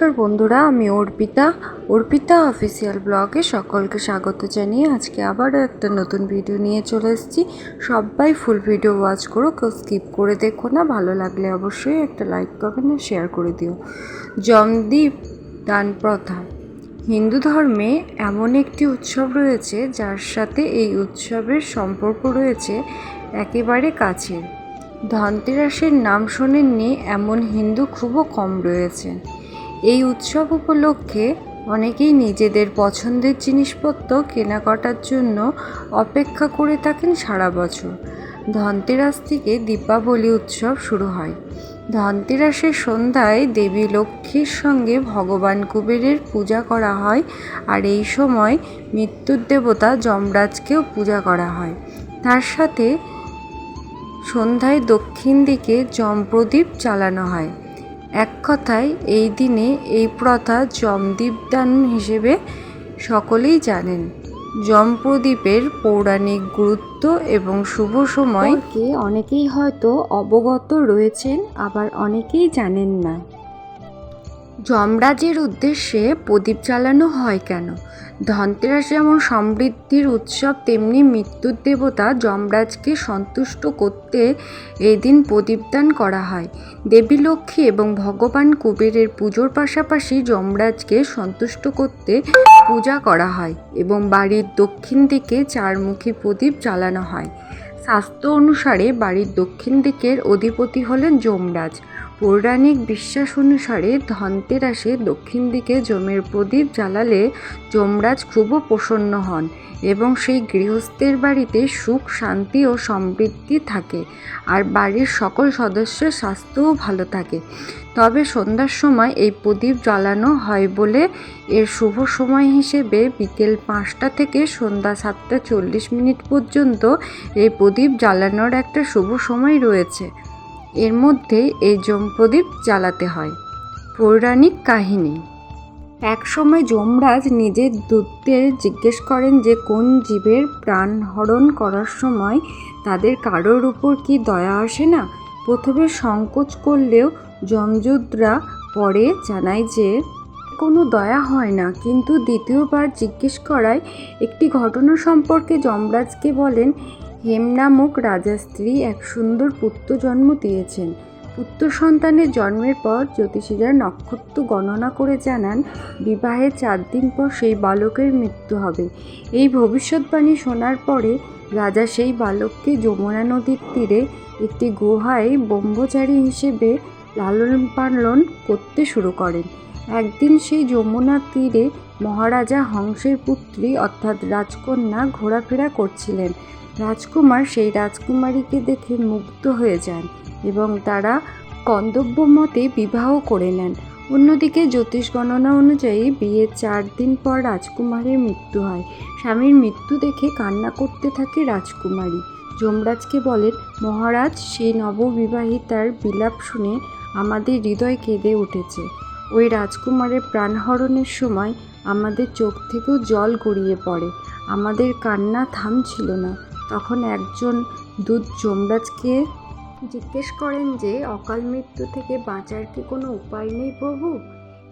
নমস্কার বন্ধুরা, আমি অর্পিতা। অর্পিতা অফিসিয়াল ব্লগে সকলকে স্বাগত জানিয়ে আজকে আবারও একটা নতুন ভিডিও নিয়ে চলে এসেছি। সবাই ফুল ভিডিও ওয়াচ করো, কেউ স্কিপ করে দেখো না। ভালো লাগলে অবশ্যই একটা লাইক করবেন আর শেয়ার করে দিও। জমদীপ দান প্রথা হিন্দু ধর্মে এমন একটি উৎসব রয়েছে, যার সাথে এই উৎসবের সম্পর্ক রয়েছে একেবারে কাছের। ধনতেরাসের নাম শোনেননি, এমন হিন্দু খুবও কম রয়েছে এই উৎসব উপলক্ষে অনেকেই নিজেদের পছন্দের জিনিসপত্র কেনাকাটার জন্য অপেক্ষা করে থাকেন সারা বছর। ধনতেরাস থেকে দীপাবলি উৎসব শুরু হয়। ধনতেরাসের সন্ধ্যায় দেবী লক্ষ্মীর সঙ্গে ভগবান কুবেরের পূজা করা হয় আর এই সময় মৃত্যুর দেবতা যমরাজকেও পূজা করা হয়। তার সাথে সন্ধ্যায় দক্ষিণ দিকে যমপ্রদীপ চালানো হয়। এক কথায়, এই দিনে এই প্রথা যমদীপদান হিসেবে সকলেই জানেন। যমপ্রদীপের পৌরাণিক গুরুত্ব এবং শুভ সময়কে অনেকেই হয়তো অবগত রয়েছেন, আবার অনেকেই জানেন না। যমরাজের উদ্দেশ্যে প্রদীপ জ্বালানো হয় কেন? ধনতেরাস যেমন সমৃদ্ধির উৎসব, তেমনি মৃত্যুর দেবতা যমরাজকে সন্তুষ্ট করতে এই দিন প্রদীপদান করা হয়। দেবী লক্ষ্মী এবং ভগবান কুবেরের পুজোর পাশাপাশি যমরাজকে সন্তুষ্ট করতে পূজা করা হয় এবং বাড়ির দক্ষিণ দিকে চারমুখী প্রদীপ জ্বালানো হয়। শাস্ত্র অনুসারে বাড়ির দক্ষিণ দিকের অধিপতি হলেন যমরাজ। পৌরাণিক বিশ্বাস অনুসারে ধনতেরাসে দক্ষিণ দিকে জমের প্রদীপ জ্বালালে যমরাজ খুব প্রসন্ন হন এবং সেই গৃহস্থের বাড়িতে সুখ, শান্তি ও সমৃদ্ধি থাকে আর বাড়ির সকল সদস্যের স্বাস্থ্যও ভালো থাকে। তবে সন্ধ্যার সময় এই প্রদীপ জ্বালানো হয় বলে এর শুভ সময় হিসেবে বিকেল পাঁচটা থেকে সন্ধ্যা সাতটা চল্লিশ মিনিট পর্যন্ত এই প্রদীপ জ্বালানোর একটা শুভ সময় রয়েছে। এর মধ্যে এই যমপ্রদীপ জ্বালাতে হয়। পৌরাণিক কাহিনী। একসময় যমরাজ নিজের দূতদের জিজ্ঞেস করেন যে, কোন জীবের প্রাণ হরণ করার সময় তাদের কারোর উপর কি দয়া আসে না? প্রথমে সংকোচ করলেও যমযুদরা পরে জানায় যে, কোনো দয়া হয় না। কিন্তু দ্বিতীয়বার জিজ্ঞেস করায়, একটি ঘটনা সম্পর্কে যমরাজকে বলেন হেম নামক রাজা স্ত্রী এক সুন্দর পুত্র জন্ম দিয়েছেন। পুত্র সন্তানের জন্মের পর জ্যোতিষীরা নক্ষত্র গণনা করে জানান বিবাহের চার দিন পর সেই বালকের মৃত্যু হবে। এই ভবিষ্যৎবাণী শোনার পরে রাজা সেই বালককে যমুনা নদীর তীরে একটি গুহায় ব্রহ্মচারী হিসেবে লালন পালন করতে শুরু করেন। একদিন সেই যমুনার তীরে মহারাজা হংসের পুত্রী অর্থাৎ রাজকন্যা ঘোরাফেরা করছিলেন। রাজকুমার সেই রাজকুমারীকে দেখে মুগ্ধ হয়ে যান এবং তারা কন্দব্য মতে বিবাহ করে নেন। অন্যদিকে জ্যোতিষ গণনা অনুযায়ী বিয়ের চার দিন পর রাজকুমারের মৃত্যু হয়। স্বামীর মৃত্যু দেখে কান্না করতে থাকে রাজকুমারী। যমরাজকে বলেন, মহারাজ সেই নববিবাহিতার বিলাপ শুনে আমাদের হৃদয় কেঁদে উঠেছে। ওই রাজকুমারের প্রাণহরণের সময় আমাদের চোখ থেকেও জল গড়িয়ে পড়ে। আমাদের কান্না থামছিল না। তখন একজন দূত যমরাজকে জিজ্ঞেস করেন যে, অকাল মৃত্যু থেকে বাঁচার কি কোনো উপায় নেই প্রভু?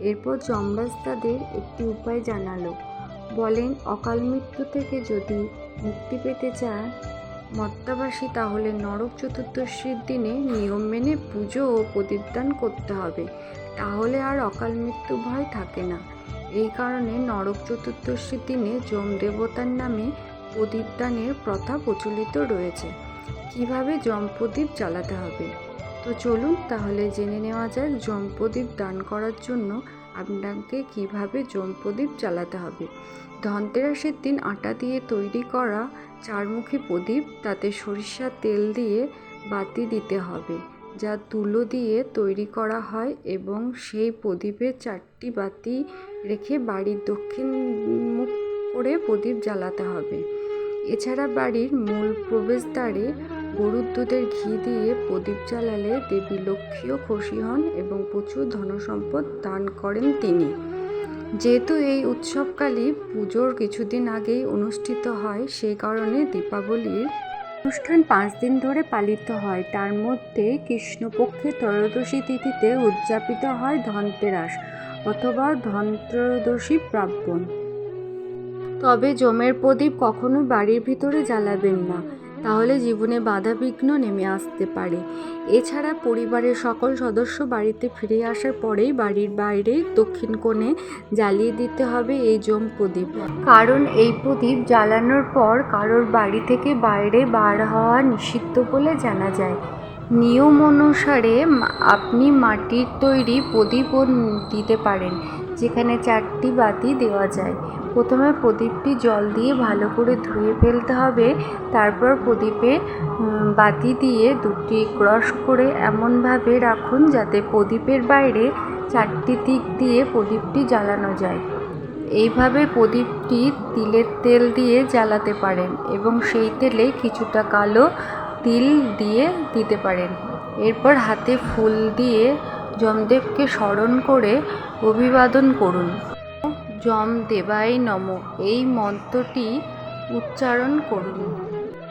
এরপর যমরাজ তাদের একটি উপায় জানালো। বলেন, অকাল মৃত্যু থেকে যদি মুক্তি পেতে চান মত্তাবাসী, তাহলে নরক চতুর্দশীর দিনে নিয়ম মেনে পুজো ও প্রদীপদান করতে হবে। তাহলে আর অকাল মৃত্যু ভয় থাকে না। এই কারণে নরক চতুর্দশীর দিনে যম দেবতার নামে প্রদীপদানের প্রথা প্রচলিত রয়েছে। কীভাবে যমপ্রদীপ জ্বালাতে হবে? তো চলুন তাহলে জেনে নেওয়া যাক যমপ্রদীপ দান করার জন্য আপনাকে কীভাবে যমপ্রদীপ জ্বালাতে হবে। ধনতেরাসের দিন আটা দিয়ে তৈরি করা চারমুখী প্রদীপ, তাতে সরিষার তেল দিয়ে বাতি দিতে হবে, যা তুলো দিয়ে তৈরি করা হয় এবং সেই প্রদীপে চারটি বাতি রেখে বাড়ির দক্ষিণ মুখ করে প্রদীপ জ্বালাতে হবে। এছাড়া বাড়ির মূল প্রবেশদ্বারে গরুর দুধের ঘি দিয়ে প্রদীপ জ্বালালে দেবী লক্ষ্মীও খুশি হন এবং প্রচুর ধনসম্পদ দান করেন তিনি। যেহেতু এই উৎসবকালই পুজোর কিছুদিন আগেই অনুষ্ঠিত হয় সেই কারণে দীপাবলির অনুষ্ঠান পাঁচ দিন ধরে পালিত হয়। তার মধ্যে কৃষ্ণপক্ষের ত্রয়োদশী তিথিতে উদযাপিত হয় ধনতেরাস অথবা ধন ধনত্রয়োদশী প্রাপণ তবে জমের প্রদীপ কখনো বাড়ির ভিতরে জ্বালাবেন না। তাহলে জীবনে বাধা বিঘ্ন নেমে আসতে পারে। এছাড়া পরিবারের সকল সদস্য বাড়িতে ফিরে আসার পরেই বাড়ির বাইরে দক্ষিণ কোণে জ্বালিয়ে দিতে হবে এই জম প্রদীপ। কারণ এই প্রদীপ জ্বালানোর পর কারোর বাড়ি থেকে বাইরে বার হওয়া নিষিদ্ধ বলে জানা যায়। নিয়ম অনুসারে আপনি মাটির তৈরি প্রদীপও দিতে পারেন। যেখানে চারটি বাতি দেওয়া যায়। প্রথমে প্রদীপটি জল দিয়ে ভালো করে ধুয়ে ফেলতে হবে। তারপর প্রদীপে বাতি দিয়ে দুটি ক্রস করে এমনভাবে রাখুন যাতে প্রদীপের বাইরে চারটি দিক দিয়ে প্রদীপটি জ্বালানো যায়। এইভাবে প্রদীপটি তিলের তেল দিয়ে জ্বালাতে পারেন এবং সেই তেলে কিছুটা কালো তিল দিয়ে দিতে পারেন। এরপর হাতে ফুল দিয়ে যমদেবকে স্মরণ করে অভিবাদন করুন। যম দেবাই নম। এই মন্ত্রটি উচ্চারণ করুন।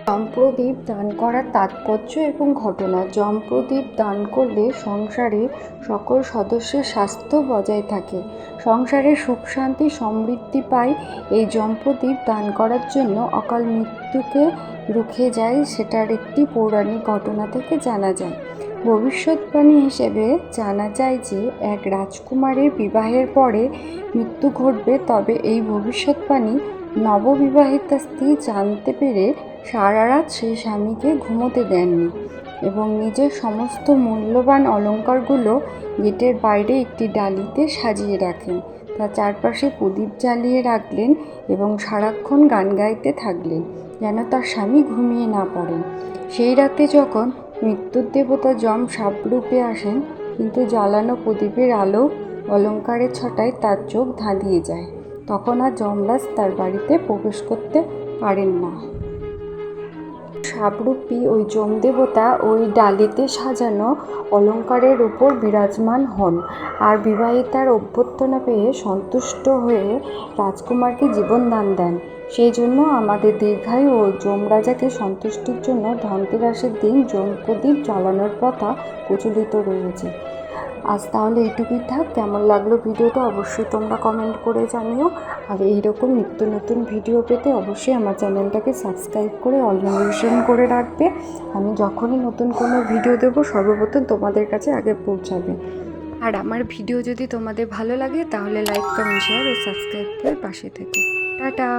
যমপ্রদীপ দান করার তাৎপর্য এবং ঘটনা। যমপ্রদীপ দান করলে সংসারে সকল সদস্যের স্বাস্থ্য বজায় থাকে। সংসারে সুখ, শান্তি, সমৃদ্ধি পায়। এই যমপ্রদীপ দান করার জন্য অকাল মৃত্যুকে রুখে যায়, সেটার একটি পৌরাণিক ঘটনা থেকে জানা যায়। ভবিষ্যৎবাণী হিসেবে জানা যায় যে, এক রাজকুমারের বিবাহের পরে মৃত্যু ঘটবে, তবে এই ভবিষ্যৎবাণী নববিবাহিতা স্ত্রী জানতে পেরে সারা রাত সেই স্বামীকে ঘুমোতে দেননি এবং নিজের সমস্ত মূল্যবান অলঙ্কারগুলো গেটের বাইরে একটি ডালিতে সাজিয়ে রাখেন। তার চারপাশে প্রদীপ জ্বালিয়ে রাখলেন এবং সারাক্ষণ গান গাইতে থাকলেন, যেন তার স্বামী ঘুমিয়ে না পড়েন। সেই রাতে যখন মৃত্যুর দেবতা যম সাপরূপে আসেন, কিন্তু জ্বালানো প্রদীপের আলো অলঙ্কারের ছটায় তার চোখ ধাঁধিয়ে যায়। তখন আর যমরাজ তার বাড়িতে প্রবেশ করতে পারেন না। সাপরূপী ওই যম দেবতা ওই ডালিতে সাজানো অলংকারের উপর বিরাজমান হন আর বিবাহিতার অভ্যর্থনা পেয়ে সন্তুষ্ট হয়ে রাজকুমারকে জীবন দান দেন। সেই জন্য আমাদের দীর্ঘায়ু ও যমরাজাকে সন্তুষ্টির জন্য ধনতেরাসের দিন যম প্রদীপ জ্বালানোর প্রথা প্রচলিত রয়েছে। আজ তাহলে এইটুকুই থাক। কেমন লাগল ভিডিওটা অবশ্যই তোমরা কমেন্ট করে জানিও। আর এইরকম নিত্য নতুন ভিডিও পেতে অবশ্যই আমার চ্যানেলটাকে সাবস্ক্রাইব করে অল নোটিফিকেশন করে রাখবে। আমি যখনই নতুন কোনো ভিডিও দেবো, সর্বপ্রথম তোমাদের কাছে আগে পৌঁছাবে। আর আমার ভিডিও যদি তোমাদের ভালো লাগে, তাহলে লাইক কমেন্ট শেয়ার ও সাবস্ক্রাইব করে পাশে থেকে। টাটা!